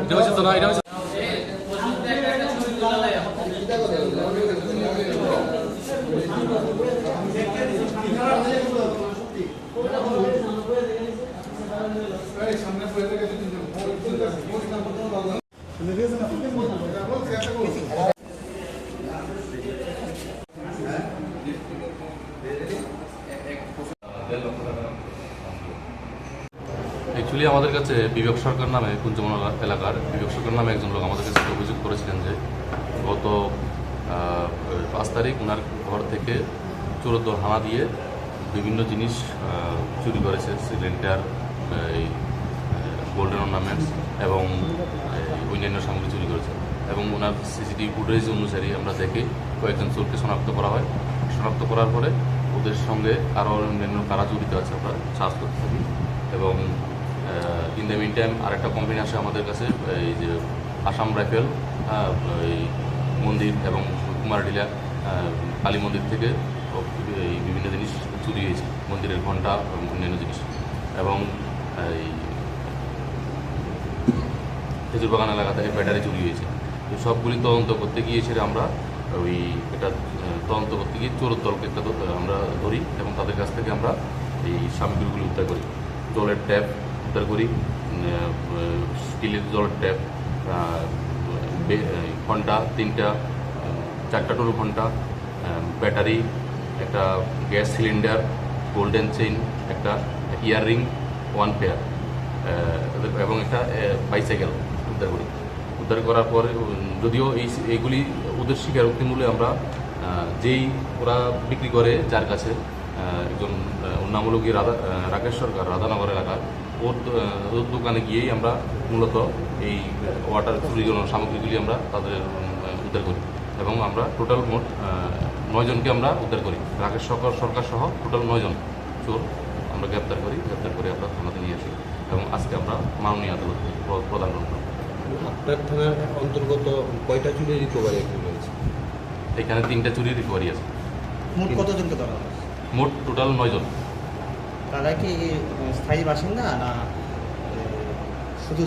এটা হচ্ছে তো না এটা হচ্ছে অ্যাকচুয়ালি আমাদের কাছে বিবেক সরকার নামে কুঞ্জমন এলাকার বিবেক সরকার নামে একজন লোক আমাদের কাছে অভিযোগ করেছিলেন যে গত পাঁচ তারিখ ওনার ঘর থেকে চোরদ্দর হানা দিয়ে বিভিন্ন জিনিস চুরি করেছে, সিলিন্ডার এই গোল্ডেন অর্নামেন্টস এবং অন্যান্য সামগ্রী চুরি করেছে এবং ওনার সিসিটিভি ফুটেজ অনুসারে আমরা দেখে কয়েকজন চোরকে শনাক্ত করা হয়। শনাক্ত করার পরে ওদের সঙ্গে আরও অন্যান্য কারা জড়িত আছে আমরা সার্চ করতে থাকি এবং ইন দ্য মিন টাইম আরেকটা কোম্পানি আসে আমাদের কাছে এই যে আসাম রাইফেল হ্যাঁ, এই মন্দির এবং কুমারডিলা কালী মন্দির থেকে এই বিভিন্ন জিনিস চুরি হয়েছে মন্দিরের ঘণ্টা এবং অন্যান্য জিনিস। এবং এই খেজুর বাগান এলাকা থেকে ব্যাটারি চুরি হয়েছে। তো সবগুলি তদন্ত করতে গিয়ে সেটা আমরা ওই এটা তদন্ত করতে গিয়ে চোর দলকে একটা আমরা ধরি এবং তাদের কাছ থেকে আমরা এই সামগ্রীগুলি উদ্ধার করি। জলের ট্যাপ উদ্ধার করি স্টিলের জলের ট্যাপ ঘণ্টা, তিনটা চারটা টোল ঘণ্টা ব্যাটারি, একটা গ্যাস সিলিন্ডার, গোল্ডেন চেইন, একটা ইয়াররিং, ওয়ান পেয়ার এবং একটা বাইসাইকেল উদ্ধার করি। উদ্ধার করার পরে, যদিও এই এইগুলি ওদের স্বীকারোক্তি আমরা যেই ওরা বিক্রি করে যার কাছে একজন ওর নাম হলো গিয়ে রাধা রাকেশ সরকার রাধানগর এলাকার। ওর ওর দোকানে গিয়েই আমরা মূলত এই ওয়াটার চুরি জন্য সামগ্রীগুলি আমরা তাদের উদ্ধার করি। এবং আমরা টোটাল মোট নয়জনকে আমরা উদ্ধার করি। রাকেশ সরকার সরকার সহ টোটাল নয়জন চোর আমরা গ্রেপ্তার করি। গ্রেপ্তার করে আমরা থানাতে নিয়ে আসি এবং আজকে আমরা মাননীয় আদালতে প্র- প্রদান করলাম আপনার থানার অন্তর্গত কয়টা চুরি রিকভারি এখন রয়েছে? এখানে তিনটা চুরি রিকভারি আছে। মোট কতজনকে ধরা মোট টোটাল নয়জন। তারা কি স্থায়ী বাসিন্দা না শুধু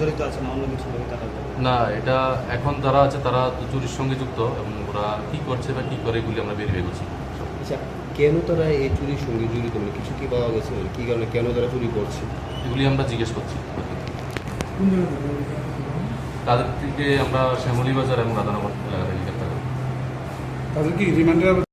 জড়িত আছে না অন্য কিছু তারা না এটা এখন যারা আছে তারা চুরির সঙ্গে যুক্ত এবং ওরা কী করছে বা কী করে এগুলি আমরা বেরিয়ে করছি আচ্ছা কেন তারা এই চুরির সঙ্গে জড়িত? মানে কিছু কি পাওয়া গেছে? মানে কি কারণে কেন তারা চুরি করছে? এগুলি আমরা জিজ্ঞেস করছি। তাদের থেকে আমরা শ্যামলী বাজার এবং রাধানগর এলাকা থেকে গ্রেপ্তার তাদের কি রিমান্ডের